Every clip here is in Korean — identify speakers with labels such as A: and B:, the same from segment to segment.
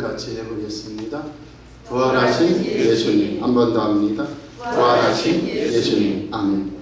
A: 같이 해보겠습니다. 부활하신 예수님 한 번 더 합니다. 부활하신 예수님 아멘.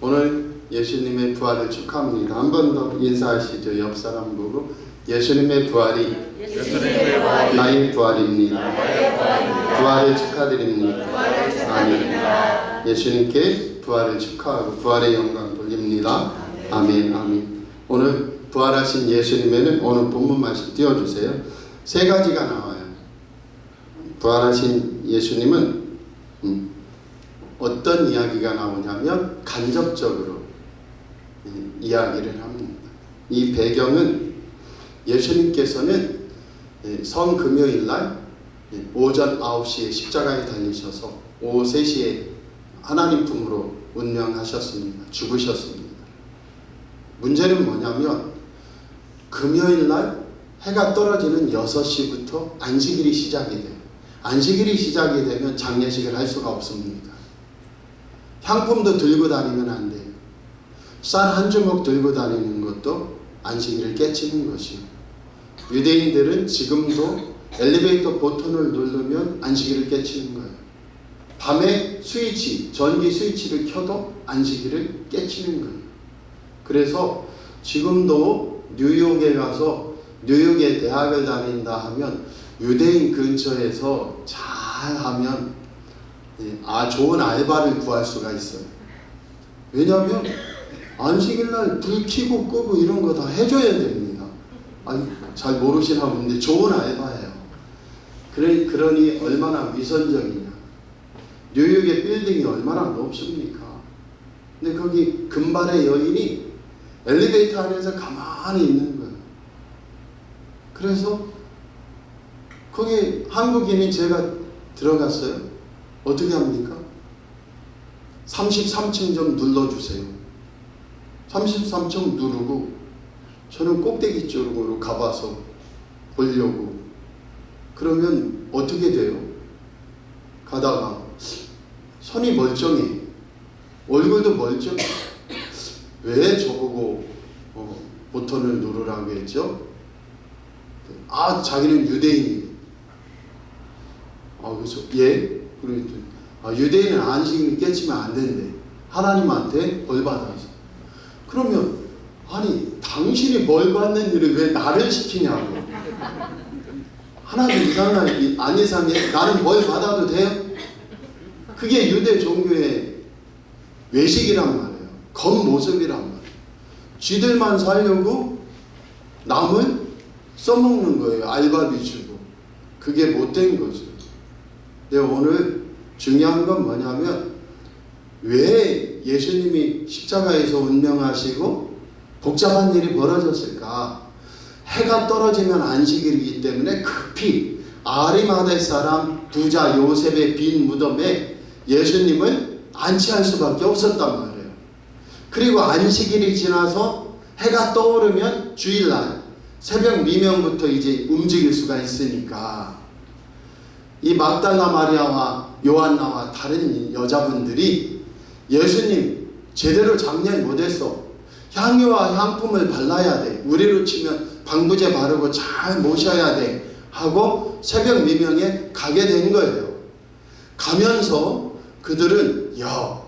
A: 오늘 예수님의 부활을 축하합니다. 한 번 더 인사하시죠. 옆 사람 보고 예수님의 부활이 나의 부활입니다. 부활을 축하드립니다.
B: 축하드립니다.
A: 예수님께 부활을 축하하고 부활의 영광 돌립니다. 아멘, 아멘. 오늘 부활하신 예수님에는 오늘 본문 말씀 띄워주세요. 세 가지가 나와요. 부활하신 예수님은 음, 어떤 이야기가 나오냐면 간접적으로 음, 이야기를 합니다. 이 배경은 예수님께서는 예, 성금요일 날 예, 오전 9시에 십자가에 달리셔서 오후 3시에 하나님 품으로 운명하셨습니다. 죽으셨습니다. 문제는 뭐냐면 금요일 날 해가 떨어지는 6시부터 안식일이 시작이 돼요. 안식일이 시작이 되면 장례식을 할 수가 없습니다. 향품도 들고 다니면 안 돼요. 쌀 한 주먹 들고 다니는 것도 안식일을 깨치는 것이요. 유대인들은 지금도 엘리베이터 버튼을 누르면 안식일을 깨치는 거예요. 밤에 스위치, 전기 스위치를 켜도 안식일을 깨치는 거예요. 그래서 지금도 뉴욕에 가서 뉴욕에 대학을 다닌다 하면 유대인 근처에서 잘하면 예, 아 좋은 알바를 구할 수가 있어요. 왜냐하면 안식일 날 불 켜고 끄고 이런 거 다 해줘야 됩니다. 아니, 잘 모르시나 본데 좋은 알바예요. 그래, 그러니 얼마나 위선적이냐. 뉴욕의 빌딩이 얼마나 높습니까? 근데 거기 금발의 여인이 엘리베이터 안에서 가만히 있는. 그래서 거기 한국인이 제가 들어갔어요. 어떻게 합니까? 33층 좀 눌러주세요. 33층 누르고 저는 꼭대기 쪽으로 가봐서 보려고 그러면 어떻게 돼요? 가다가 손이 멀쩡해 얼굴도 멀쩡해 왜 저보고 어, 버튼을 누르라고 했죠? 아 자기는 유대인이 아 그래서 예? 그랬더니 아, 유대인은 안식일 깨치면 안 된대. 하나님한테 벌 받아서 그러면 아니 당신이 벌 받는 일을 왜 나를 시키냐고. 하나님 이상한 안 이상해? 나는 벌 받아도 돼요? 그게 유대 종교의 외식이란 말이에요. 겉모습이란 말이에요. 쥐들만 살려고 남을 써먹는 거예요 알바비 주고 그게 못된 거죠 근데 오늘 중요한 건 뭐냐면 왜 예수님이 십자가에서 운명하시고 복잡한 일이 벌어졌을까? 해가 떨어지면 안식일이기 때문에 급히 아리마대 사람 부자 요셉의 빈 무덤에 예수님을 안치할 수밖에 없었단 말이에요. 그리고 안식일이 지나서 해가 떠오르면 주일날 새벽 미명부터 이제 움직일 수가 있으니까 이 막달라 마리아와 요한나와 다른 여자분들이 예수님 제대로 장례 못했어. 향유와 향품을 발라야 돼. 우리로 치면 방부제 바르고 잘 모셔야 돼. 하고 새벽 미명에 가게 된 거예요. 가면서 그들은 야,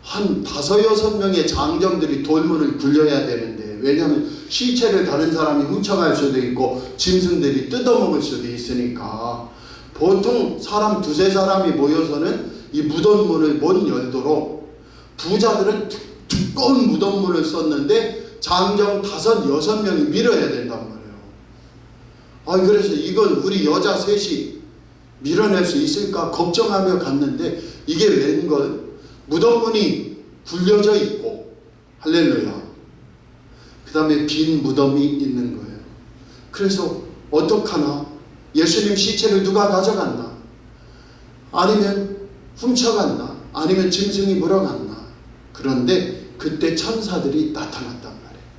A: 한 다섯 여섯 명의 장정들이 돌문을 굴려야 되는데 왜냐하면 시체를 다른 사람이 훔쳐갈 수도 있고 짐승들이 뜯어먹을 수도 있으니까 보통 사람 두세 사람이 모여서는 이 무덤문을 못 열도록 부자들은 두, 두꺼운 무덤문을 썼는데 장정 다섯 여섯 명이 밀어야 된단 말이에요. 아 그래서 이건 우리 여자 셋이 밀어낼 수 있을까 걱정하며 갔는데 이게 웬걸 무덤문이 굴려져 있고 할렐루야. 그 다음에 빈 무덤이 있는 거예요. 그래서 어떡하나 예수님 시체를 누가 가져갔나? 아니면 훔쳐갔나? 아니면 짐승이 물어갔나? 그런데 그때 천사들이 나타났단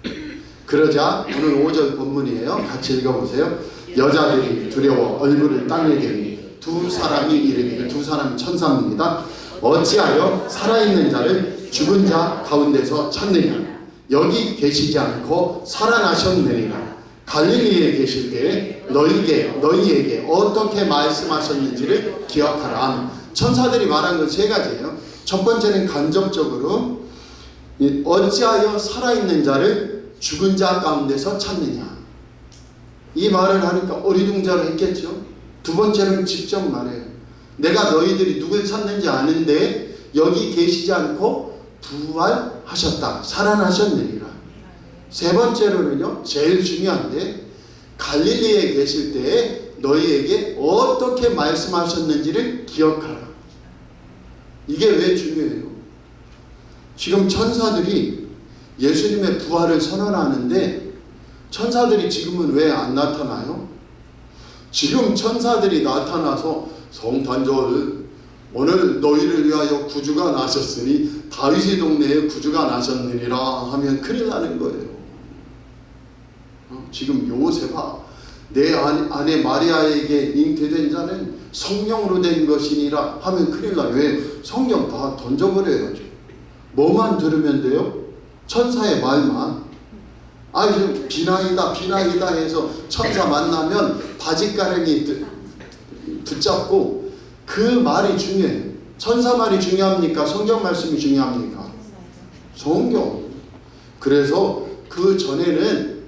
A: 말이에요. 그러자 오늘 5절 본문이에요. 같이 읽어보세요. 여자들이 두려워 얼굴을 땅에 대니 두 사람이 이름이 두 사람이 천사입니다. 어찌하여 살아있는 자를 죽은 자 가운데서 찾느냐? 여기 계시지 않고 살아나셨느니라. 갈릴리에 계실 때 너희에게 너희에게 어떻게 말씀하셨는지를 기억하라. 천사들이 말한 건 세 가지예요. 첫 번째는 간접적으로 이 어찌하여 살아있는 자를 죽은 자 가운데서 찾느냐. 이 말을 하니까 어리둥절을 했겠죠. 두 번째는 직접 말해요. 내가 너희들이 누굴 찾는지 아는데 여기 계시지 않고 부활하셨다. 살아나셨느니라. 세 번째로는요, 제일 중요한데 갈릴리에 계실 때 너희에게 어떻게 말씀하셨는지를 기억하라. 이게 왜 중요해요? 지금 천사들이 예수님의 부활을 선언하는데 천사들이 지금은 왜 안 나타나요? 지금 천사들이 나타나서 성탄절 오늘 너희를 위하여 구주가 나셨으니 다윗의 동네에 구주가 나셨느니라 하면 큰일 나는 거예요. 어? 지금 요셉아 내 아- 아내 마리아에게 잉태된 자는 성령으로 된 것이니라 하면 큰일 나요. 왜? 성령 다 던져버려야죠. 뭐만 들으면 돼요? 천사의 말만. 아, 이 비나이다, 비나이다 해서 천사 만나면 바지가랑이 드- 붙잡고 그 말이 중요해요. 천사 말이 중요합니까? 성경 말씀이 중요합니까? 성경. 그래서 그 전에는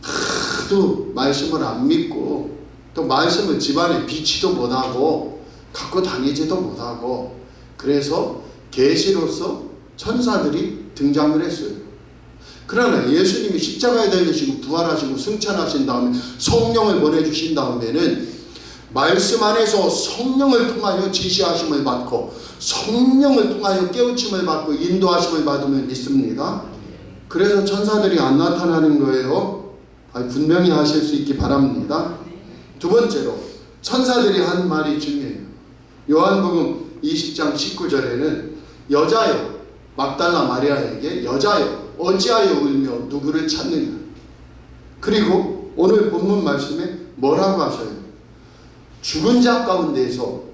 A: 하도 말씀을 안 믿고 또 말씀을 집안에 비치도 못하고 갖고 다니지도 못하고 그래서 계시로서 천사들이 등장을 했어요. 그러나 예수님이 십자가에 달리시고 부활하시고 승천하신 다음에 성령을 보내주신 다음에는 말씀 안에서 성령을 통하여 지시하심을 받고 성령을 통하여 깨우침을 받고 인도하심을 받으면 믿습니다. 그래서 천사들이 안 나타나는 거예요. 분명히 하실 수 있기 바랍니다. 두 번째로 천사들이 한 말이 중요해요. 요한복음 20장 19절에는 여자여 막달라 마리아에게 여자여 어찌하여 울며 누구를 찾느냐. 그리고 오늘 본문 말씀에 뭐라고 하셔요? 죽은 자 가운데서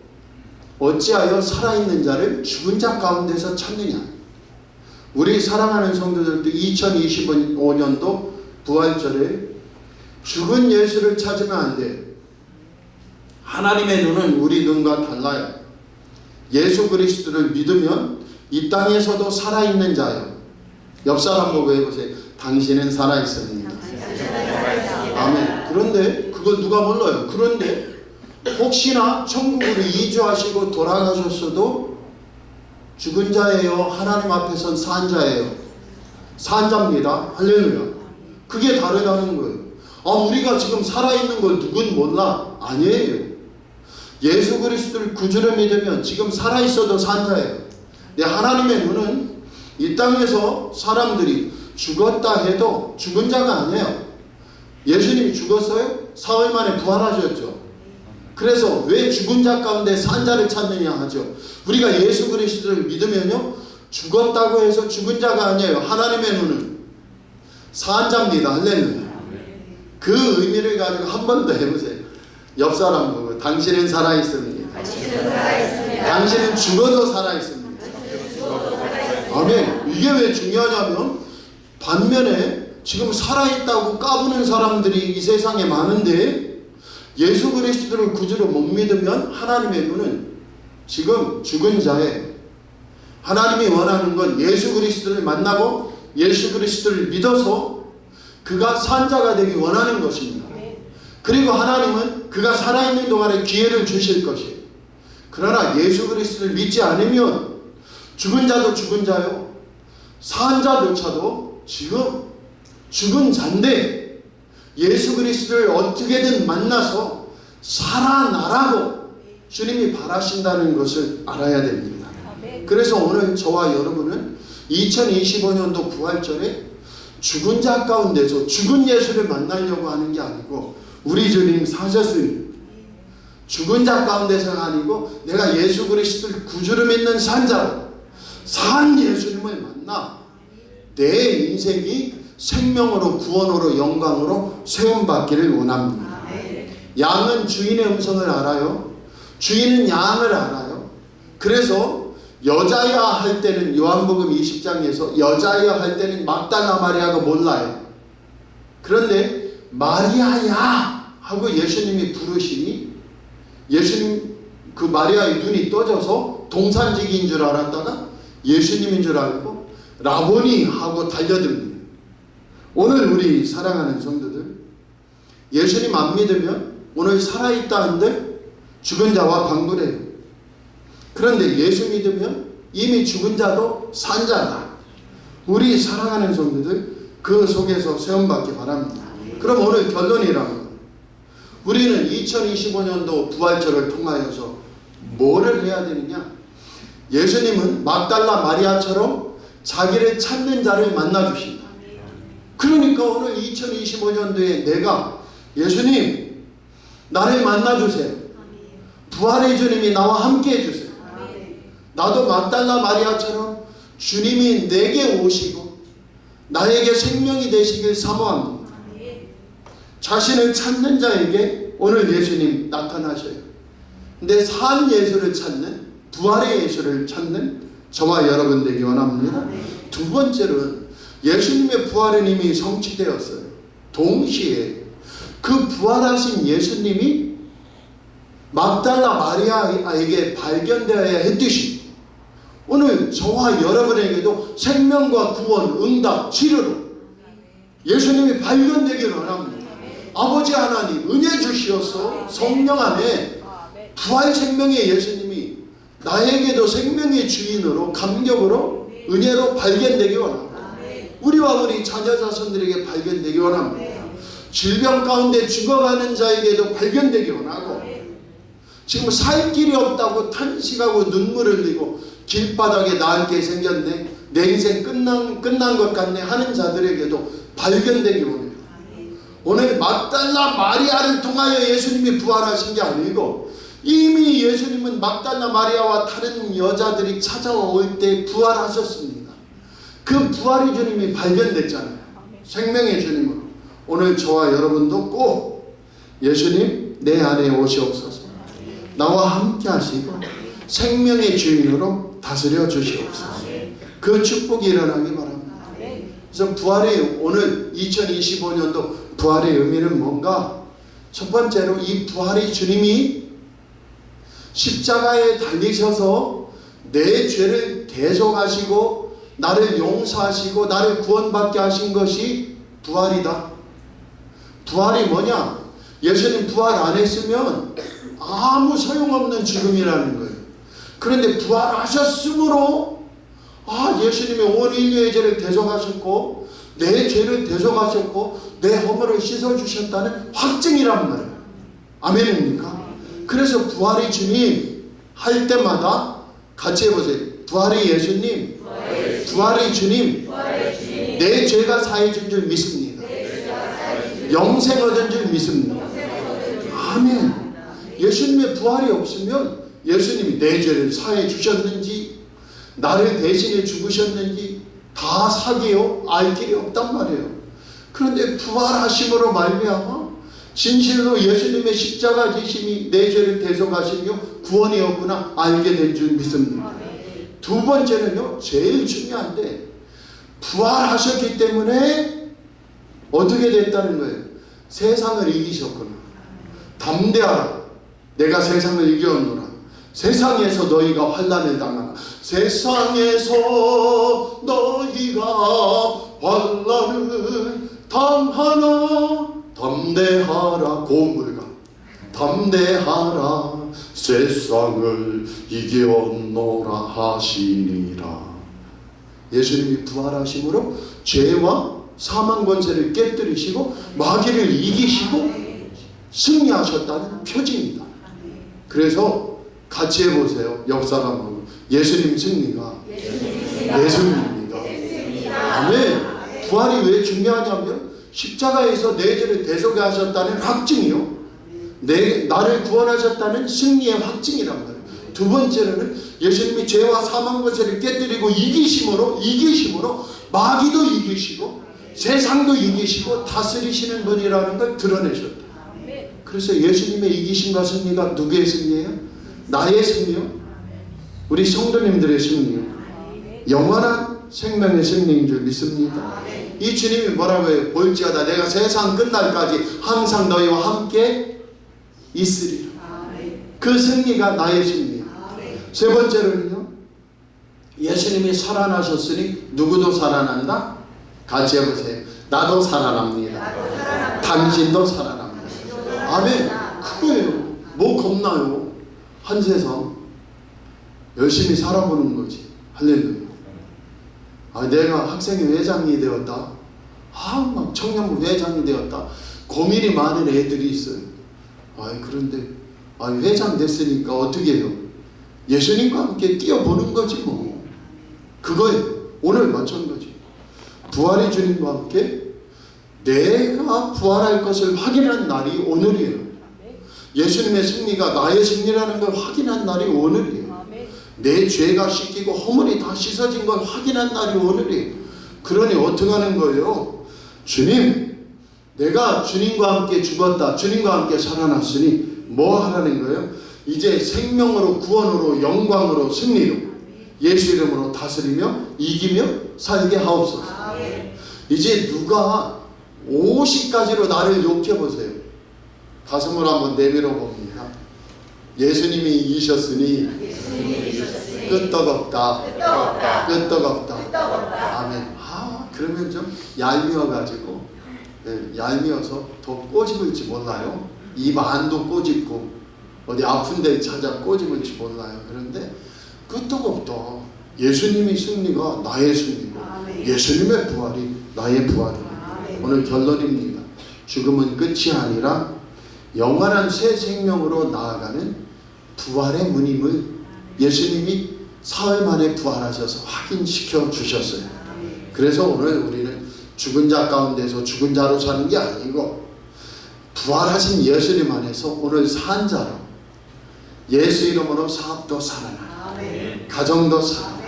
A: 어찌하여 살아있는 자를 죽은 자 가운데서 찾느냐. 우리 사랑하는 성도들도 2025년도 부활절에 죽은 예수를 찾으면 안 돼. 하나님의 눈은 우리 눈과 달라요. 예수 그리스도를 믿으면 이 땅에서도 살아있는 자요. 옆 사람 보고 해보세요. 당신은 살아있습니다. 아멘. 그런데 그걸 누가 몰라요. 그런데 혹시나 천국으로 이주하시고 돌아가셨어도 죽은 자예요. 하나님 앞에선 산 자예요. 산 자입니다. 할렐루야. 그게 다르다는 거예요. 아, 우리가 지금 살아있는 걸 누군 몰라? 아니에요. 예수 그리스도를 구주를 믿으면 지금 살아있어도 산 자예요. 내 하나님의 눈은 이 땅에서 사람들이 죽었다 해도 죽은 자가 아니에요. 예수님이 죽었어요? 사흘 만에 부활하셨죠. 그래서 왜 죽은 자 가운데 산 자를 찾느냐 하죠. 우리가 예수 그리스도를 믿으면요. 죽었다고 해서 죽은 자가 아니에요. 하나님의 눈은 산 자입니다. 할렐루야. 그 의미를 가지고 한 번 더 해보세요. 옆 사람 보고 당신은 살아있습니다. 당신은 죽어도 살아있습니다. 아멘. 이게 왜 중요하냐면 반면에 지금 살아있다고 까부는 사람들이 이 세상에 많은데 예수 그리스도를 구주로 못 믿으면 하나님의 눈은 지금 죽은 자에 하나님이 원하는 건 예수 그리스도를 만나고 예수 그리스도를 믿어서 그가 산자가 되기 원하는 것입니다. 그리고 하나님은 그가 살아있는 동안에 기회를 주실 것이에요. 그러나 예수 그리스도를 믿지 않으면 죽은 자도 죽은 자요. 산 자조차도 지금 죽은 자인데 예수 그리스도를 어떻게든 만나서 살아나라고 주님이 바라신다는 것을 알아야 됩니다. 그래서 오늘 저와 여러분은 2025년도 부활절에 죽은 자 가운데서 죽은 예수를 만나려고 하는 게 아니고 우리 주님 사셨으니 죽은 자 가운데서가 아니고 내가 예수 그리스도를 구주로 믿는 산자로 산 예수님을 만나 내 인생이 생명으로 구원으로 영광으로 세움 받기를 원합니다. 양은 주인의 음성을 알아요. 주인은 양을 알아요. 그래서 여자야 할 때는 요한복음 20장에서 여자야 할 때는 막달라 마리아가 몰라요. 그런데 마리아야 하고 예수님이 부르시니 예수님 그 마리아의 눈이 떠져서 동산직인 줄 알았다가 예수님인 줄 알고 라보니 하고 달려듭니다. 오늘 우리 사랑하는 성도들 예수님 안 믿으면 오늘 살아있다 한들 죽은 자와 방불해요. 그런데 예수 믿으면 이미 죽은 자도 산 자다. 우리 사랑하는 성도들 그 속에서 세움받기 바랍니다. 그럼 오늘 결론이라면 우리는 2025년도 부활절을 통하여서 뭐를 해야 되느냐? 예수님은 막달라 마리아처럼 자기를 찾는 자를 만나 주신다. 그러니까 오늘 2025년도에 내가 예수님 나를 만나 주세요. 부활의 주님이 나와 함께 해 주세요. 나도 막달라 마리아처럼 주님이 내게 오시고 나에게 생명이 되시길 사모합니다. 자신을 찾는 자에게 오늘 예수님 나타나셔요. 근데 산 예수를 찾는 부활의 예수를 찾는 저와 여러분 되기 원합니다. 두 번째는 예수님의 부활은 이미 성취되었어요. 동시에 그 부활하신 예수님이 막달라 마리아에게 발견되어야 했듯이 오늘 저와 여러분에게도 생명과 구원, 응답, 치료로 예수님이 발견되기를 원합니다. 아버지 하나님 은혜 주시어서 성령 안에 부활 생명의 예수님이 나에게도 생명의 주인으로 감격으로 은혜로 발견되기 원합니다. 우리와 우리 자녀 자손들에게 발견되기 원합니다. 질병 가운데 죽어가는 자에게도 발견되기 원하고 지금 살 길이 없다고 탄식하고 눈물을 흘리고 길바닥에 나앉게 생겼네 내 인생 끝난, 끝난 것 같네 하는 자들에게도 발견되기 원해요. 오늘 막달라 마리아를 통하여 예수님이 부활하신 게 아니고 이미 예수님은 막달라 마리아와 다른 여자들이 찾아올 때 부활하셨습니다. 그 부활의 주님이 발견됐잖아요. 생명의 주님으로. 오늘 저와 여러분도 꼭 예수님 내 안에 오시옵소서. 나와 함께 하시고 생명의 주인으로 다스려 주시옵소서. 그 축복이 일어나기 바랍니다. 그래서 부활의 오늘 2025년도 부활의 의미는 뭔가? 첫 번째로 이 부활의 주님이 십자가에 달리셔서 내 죄를 대속하시고 나를 용서하시고 나를 구원받게 하신 것이 부활이다. 부활이 뭐냐? 예수님 부활 안 했으면 아무 소용없는 죽음이라는 거예요. 그런데 부활하셨으므로 아 예수님이 온 인류의 죄를 대속하셨고 내 죄를 대속하셨고 내 허물을 씻어주셨다는 확증이란 말이에요. 아멘입니까? 그래서 부활의 주님 할 때마다 같이 해보세요. 부활의 예수님, 부활의 주님, 내 죄가 사해진 줄 믿습니다. 영생 얻은 줄 믿습니다. 아멘. 예수님의 부활이 없으면 예수님이 내 죄를 사해 주셨는지 나를 대신해 죽으셨는지 다 사기요 알 길이 없단 말이에요. 그런데 부활하심으로 말미암아 진실로 예수님의 십자가 지심이 내 죄를 대속하시며 구원이었구나 알게 된 줄 믿습니다. 두 번째는요 제일 중요한데 부활하셨기 때문에 어떻게 됐다는 거예요? 세상을 이기셨구나. 담대하라. 내가 세상을 이겨노라. 세상에서 너희가 환난을 당하라. 세상에서 너희가 환난을 당하나 담대하라 고물가 담대하라 세상을 이겨노라 하시니라 예수님이 부활하심으로 죄와 사망 권세를 깨뜨리시고 마귀를 이기시고 승리하셨다는 표징입니다. 그래서 같이 해보세요. 역사관하고 예수님 승리가 예수님입니다. 아멘. 부활이 왜 중요하냐면 십자가에서 내 죄를 대속해 하셨다는 확증이요. 내 나를 구원하셨다는 승리의 확증이란 말이에요. 두 번째로는 예수님이 죄와 사망 권세를 깨뜨리고 이기심으로 이기심으로 마귀도 이기시고 세상도 이기시고 다스리시는 분이라는 걸 드러내셨다. 그래서 예수님의 이기심과 승리가 누구의 승리예요? 나의 승리요? 우리 성도님들의 승리요? 영원한 생명의 승리인 줄 믿습니다. 이 주님이 뭐라고 해요? 볼지어다 내가 세상 끝날까지 항상 너희와 함께 있으리라. 그 승리가 나의 승리야. 세 번째로는요. 예수님이 살아나셨으니 누구도 살아난다? 같이 해보세요. 나도 살아납니다. 당신도 살아납니다. 아멘. 그거예요. 뭐 겁나요? 한 세상 열심히 살아보는 거지. 할렐루야. 아, 내가 학생회 회장이 되었다. 아, 막 청년부 회장이 되었다. 고민이 많은 애들이 있어요. 아, 그런데 아, 회장 됐으니까 어떻게 해요? 예수님과 함께 뛰어보는 거지 뭐. 그거예요. 오늘 마찬가지. 부활의 주님과 함께 내가 부활할 것을 확인한 날이 오늘이에요. 예수님의 승리가 나의 승리라는 걸 확인한 날이 오늘이에요. 내 죄가 씻기고 허물이 다 씻어진 걸 확인한 날이 오늘이에요. 그러니 어떻게 하는 거예요? 주님, 내가 주님과 함께 죽었다. 주님과 함께 살아났으니 뭐 하라는 거예요? 이제 생명으로 구원으로 영광으로 승리로 예수 이름으로 다스리며 이기며 살게 하옵소서. 이제 누가 50가지로 나를 욕해 보세요. 가슴을 한번 내밀어 봅니다. 예수님이 이기셨으니 끄떡없다. 끄떡없다. 아멘. 아 그러면 좀 얄미워 가지고 예, 얄미워서 더 꼬집을지 몰라요. 입 안도 꼬집고 어디 아픈 데 찾아 꼬집을지 몰라요. 그런데 끄떡 없다. 예수님이 승리가 나의 승리고 예수님의 부활이 나의 부활입니다. 오늘 결론입니다. 죽음은 끝이 아니라 영원한 새 생명으로 나아가는 부활의 문임을 예수님이 사흘 만에 부활하셔서 확인시켜 주셨어요. 그래서 오늘 우리는 죽은 자 가운데서 죽은 자로 사는 게 아니고 부활하신 예수님 안에서 오늘 산 자로 예수 이름으로 사업도 살아나 가정도 살아나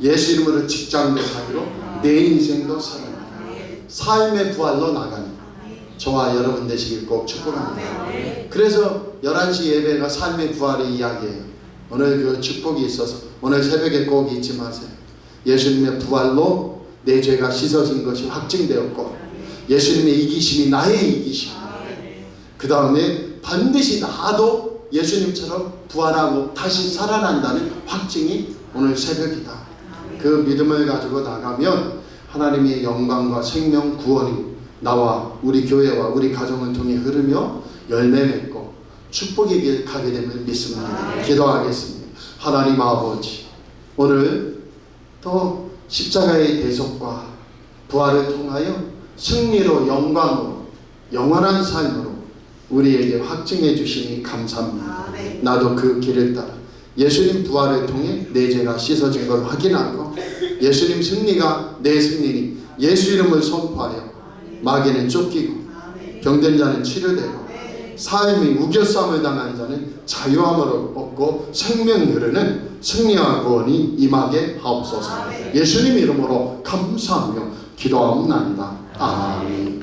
A: 예수 이름으로 직장도 살고 내 인생도 살아나 삶의 부활로 나가는 저와 여러분 되시길 꼭 축복합니다. 그래서 11시 예배가 삶의 부활의 이야기예요. 오늘 그 축복이 있어서 오늘 새벽에 꼭 잊지 마세요. 예수님의 부활로 내 죄가 씻어진 것이 확증되었고 예수님의 이기심이 나의 이기심. 그 다음에 반드시 나도 예수님처럼 부활하고 다시 살아난다는 확증이 오늘 새벽이다. 그 믿음을 가지고 나가면 하나님의 영광과 생명 구원이 나와 우리 교회와 우리 가정을 통해 흐르며 열매 맺고 축복의 길 가게 됨을 믿습니다. 기도하겠습니다. 하나님 아버지 오늘 또 십자가의 대속과 부활을 통하여 승리로 영광으로 영원한 삶으로 우리에게 확증해 주시니 감사합니다. 나도 그 길을 따라 예수님 부활을 통해 내 죄가 씻어진 걸 확인하고 예수님 승리가 내 승리니 예수 이름을 선포하여 마귀는 쫓기고 병든 자는 치료되고 삶이 우겨싸움을 당한 자는 자유함을 얻고 생명 흐르는 승리와 구원이 임하게 하옵소서. 예수님 이름으로 감사하며 기도하옵나이다 아멘